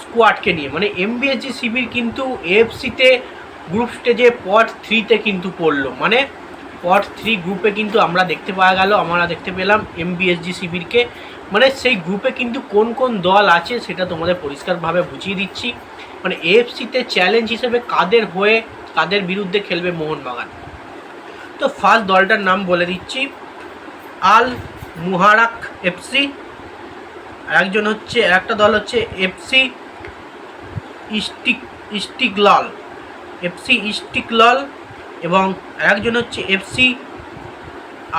স্কোয়াডকে নিয়ে। মানে এমবিএসজি শিবির কিন্তু এএফসিতে গ্রুপ স্টেজে পট থ্রিতে কিন্তু পড়ল। মানে পট থ্রি গ্রুপে কিন্তু আমরা দেখতে পাওয়া গেল, আমরা দেখতে পেলাম এমবিএসজি শিবিরকে মানে সেই গ্রুপে কিন্তু কোন কোন দল আছে সেটা তোমাদের পরিষ্কারভাবে বুঝিয়ে দিচ্ছি। মানে এএফসিতে চ্যালেঞ্জ হিসেবে কাদের হয়ে, কাদের বিরুদ্ধে খেলবে মোহনবাগান? তো ফার্স্ট দলটার নাম বলে দিচ্ছি, আল মুহারাক এফসি একজন হচ্ছে একটা দল হচ্ছে এফসি ইস্টিক, ইস্টিকলাল, এফসি ইস্টিকলাল এবং একজন হচ্ছে এফসি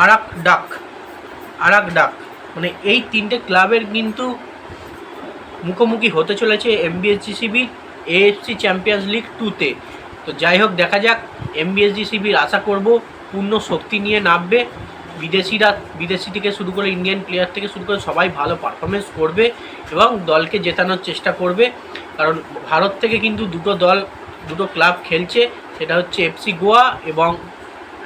আরাক ডাক আরাক ডাক মানে এই তিনটে ক্লাবের কিন্তু মুখোমুখি হতে চলেছে এমবিএসজি শিবির এএফসি চ্যাম্পিয়ন্স লিগ টুতে। তো যাই হোক, দেখা যাক এমবিএসজি শিবির আশা করব, পূর্ণ শক্তি নিয়ে নামবে। বিদেশিরা, বিদেশি থেকে শুরু করে ইন্ডিয়ান প্লেয়ার থেকে শুরু করে সবাই ভালো পারফরমেন্স করবে এবং দলকে জেতানোর চেষ্টা করবে। কারণ ভারত থেকে কিন্তু দুটো দল, দুটো ক্লাব খেলছে, সেটা হচ্ছে এফসি গোয়া এবং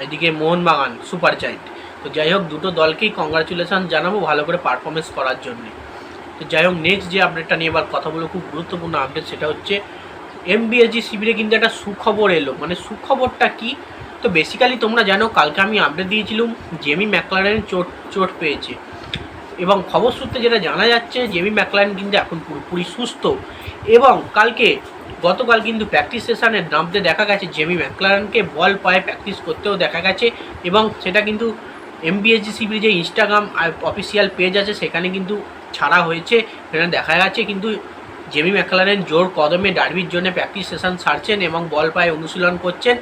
এদিকে মোহনবাগান সুপার জায়েন্ট তো যাই হোক, দুটো দলকেই কংগ্রাচুলেশন জানাব ভালো করে পারফরমেন্স করার জন্য। তো যাই হোক নেক্সট যে আপডেটটা নিয়ে এবার কথা বলব, খুব গুরুত্বপূর্ণ আপডেট সেটা হচ্ছে এমবিএসজি শিবিরে কিন্তু একটা সুখবর এলো। মানে সুখবরটা কি? তো বেসিক্যালি তোমরা জানো, কালকে আমি আপডেট দিয়েছিলাম জেমি ম্যাকলারেন চোট চোট পেয়েছে। এবং খবর সূত্রে যেটা জানা যাচ্ছে জেমি ম্যাকলারেন কিন্তু এখন পুরোপুরি সুস্থ। এবং কালকে, গতকাল কিন্তু প্র্যাকটিস সেশনে নামতে দেখা গেছে জেমি ম্যাকলারেনকে বল পায়ে প্র্যাকটিস করতেও দেখা গেছে। এবং সেটা কিন্তু এমবিএসজি শিবির যে ইনস্টাগ্রাম অফিসিয়াল পেজ আছে, সেখানে কিন্তু ছাড়া হয়েছে। সেখানে দেখা যাচ্ছে কিন্তু জেমি ম্যাকলারেন জোর কদমে ডার্বির জন্য প্র্যাকটিস সেশন সারছেন এবং বল পায়ে অনুশীলন করছেন।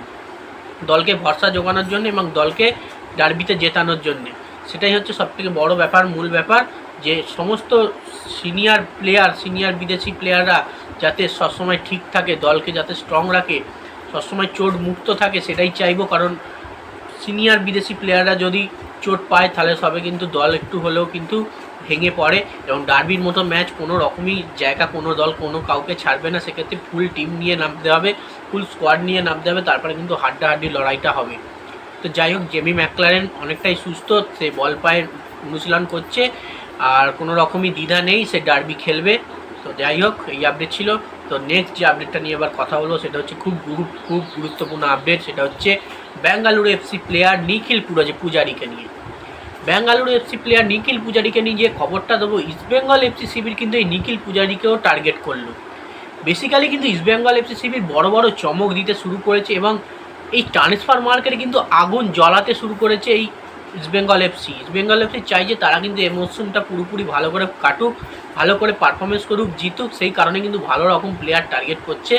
দলকে ভরসা যোগানোর জন্য এবং দলকে ডার্বিতে জেতানোর জন্য। সেটাই হচ্ছে সবথেকে বড় ব্যাপার, মূল ব্যাপার যে সমস্ত সিনিয়র প্লেয়ার, সিনিয়র বিদেশি প্লেয়াররা যাতে সবসময় ঠিক থাকে, দলকে যাতে স্ট্রং রাখে, সবসময় চোট মুক্ত থাকে, সেটাই চাইব। কারণ সিনিয়র বিদেশি প্লেয়াররা যদি চোট পায়, তাহলে সবে কিন্তু দল একটু হলেও কিন্তু ভেঙে পড়ে এবং ডার্বির মতো ম্যাচ কোনো রকমই জায়গা, কোনো দল, কোনো কাউকে ছাড়বে না। সেক্ষেত্রে ফুল টিম নিয়ে নামতে হবে ফুল স্কোয়াড নিয়ে নামতে হবে, তারপরে কিন্তু হাড্ডাহাড্ডি লড়াইটা হবে। তো যাই হোক জেমি ম্যাকলারেন অনেকটাই সুস্থ, সে বল পায়ে অনুশীলন করছে, আর কোনো রকমই দ্বিধা নেই, সে ডার্বি খেলবে। তো যাই হোক, এই আপডেট ছিল। তো নেক্সট যে আপডেটটা নিয়ে এবার কথা হলো সেটা হচ্ছে খুব গুরু খুব গুরুত্বপূর্ণ আপডেট সেটা হচ্ছে ব্যাঙ্গালুরু এফসি প্লেয়ার নিখিল পুরাজি পূজারিকে নিয়ে। ব্যাঙ্গালুরু এফসি প্লেয়ার নিখিল পূজারিকে নিয়ে যে খবরটা দেবো ইস্টবেঙ্গল এফসি শিবির কিন্তু এই নিখিল পূজারিকেও টার্গেট করল। বেসিক্যালি কিন্তু ইস্টবেঙ্গল এফসি শিবির বড় বড় চমক দিতে শুরু করেছে এবং এই ট্রান্সফার মার্কেটে কিন্তু আগুন জ্বলাতে শুরু করেছে এই ইস্টবেঙ্গল এফসি ইস্টবেঙ্গল এফসি চাই যে তারা কিন্তু এই মরশুমটা পুরোপুরি ভালো করে কাটুক, ভালো করে পারফরমেন্স করুক, জিতুক, সেই কারণে কিন্তু ভালো রকম প্লেয়ার টার্গেট করছে।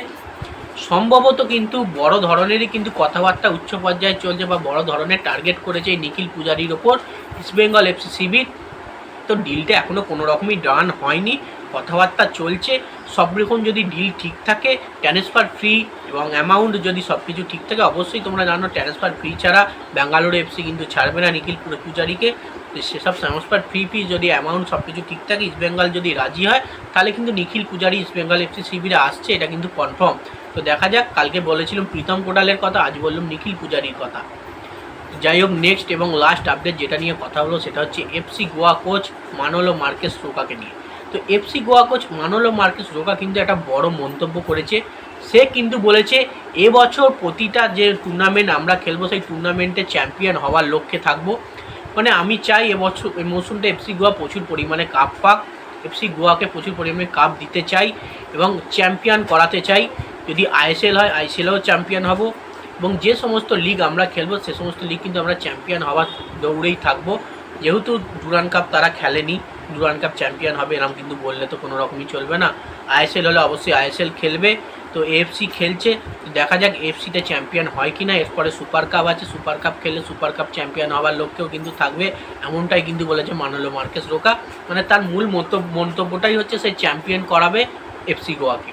সম্ভবত কিন্তু বড় ধরনেরই কিন্তু কথাবার্তা উচ্চ পর্যায়ে চলছে বা বড় ধরনের টার্গেট করেছে এই নিখিল পূজারির ওপর। ইস্টবেঙ্গল এফসি শিবির তো ডিলটা এখনও কোনো রকমই ডান হয়নি, কথাবার্তা চলছে সব রকম যদি ডিল ঠিক থাকে ট্রান্সফার ফ্রি এবং অ্যামাউন্ট যদি সব কিছু ঠিক থাকে, অবশ্যই তোমরা জানো ট্রান্সফার ফ্রি ছাড়া ব্যাঙ্গালোর এফসি কিন্তু ছাড়বে না নিখিল পূজারিকে। সেসব ট্রান্সফার ফ্রি ফি যদি অ্যামাউন্ট সব কিছু ঠিক থাকে ইস্টবেঙ্গল যদি রাজি হয়, তাহলে কিন্তু নিখিল পূজারি ইস্টবেঙ্গল এফসি শিবিরে আসছে, এটা কিন্তু কনফার্ম তো দেখা যাক, কালকে বলেছিলাম প্রীতম কোটালের কথা, আজ বললাম নিখিল পূজারির কথা। যাই হোক নেক্সট এবং লাস্ট আপডেট যেটা নিয়ে কথা হলো সেটা হচ্ছে FC Goa coach Manolo Marquez রোকাকে নিয়ে। তো FC Goa coach Manolo Marquez Roca কিন্তু একটা বড় মন্তব্য করেছে। সে কিন্তু বলেছে এবছর প্রতিটা যে টুর্নামেন্ট আমরা খেলব, সেই টুর্নামেন্টে চ্যাম্পিয়ন হওয়ার লক্ষ্যে থাকব। মানে আমি চাই এবছর এই মৌসুমটা এফসি গোয়া প্রচুর পরিমাণে কাপ পাক। এফসি গোয়াকে প্রচুর পরিমাণে কাপ দিতে চাই এবং চ্যাম্পিয়ন করাতে চাই। যদি আইএসএল হয় আইএসএলেও চ্যাম্পিয়ন হব। এবং যে সমস্ত লিগ আমরা খেলব, সে সমস্ত লিগ কিন্তু আমরা চ্যাম্পিয়ন হওয়ার দৌড়েই থাকব। যেহেতু ডুরান কাপ তারা খেলেনি ডুরান কাপ চ্যাম্পিয়ন হবে এরকম কিন্তু বললে তো কোনো রকমই চলবে না। আইএসএল হলে অবশ্যই আইএসএল খেলবে। তো এএফসি খেলছে দেখা যাক এফসিতে চ্যাম্পিয়ন হয় কি না এরপরে সুপার কাপ আছে সুপার কাপ খেললে সুপার কাপ চ্যাম্পিয়ন হওয়ার লক্ষ্যেও কিন্তু থাকবে। এমনটাই কিন্তু বলেছে মানলো মার্কেস রোকা। মানে তার মূল মন্তব্য, মন্তব্যটাই হচ্ছে সে চ্যাম্পিয়ন করাবে এফসি গোয়াকে।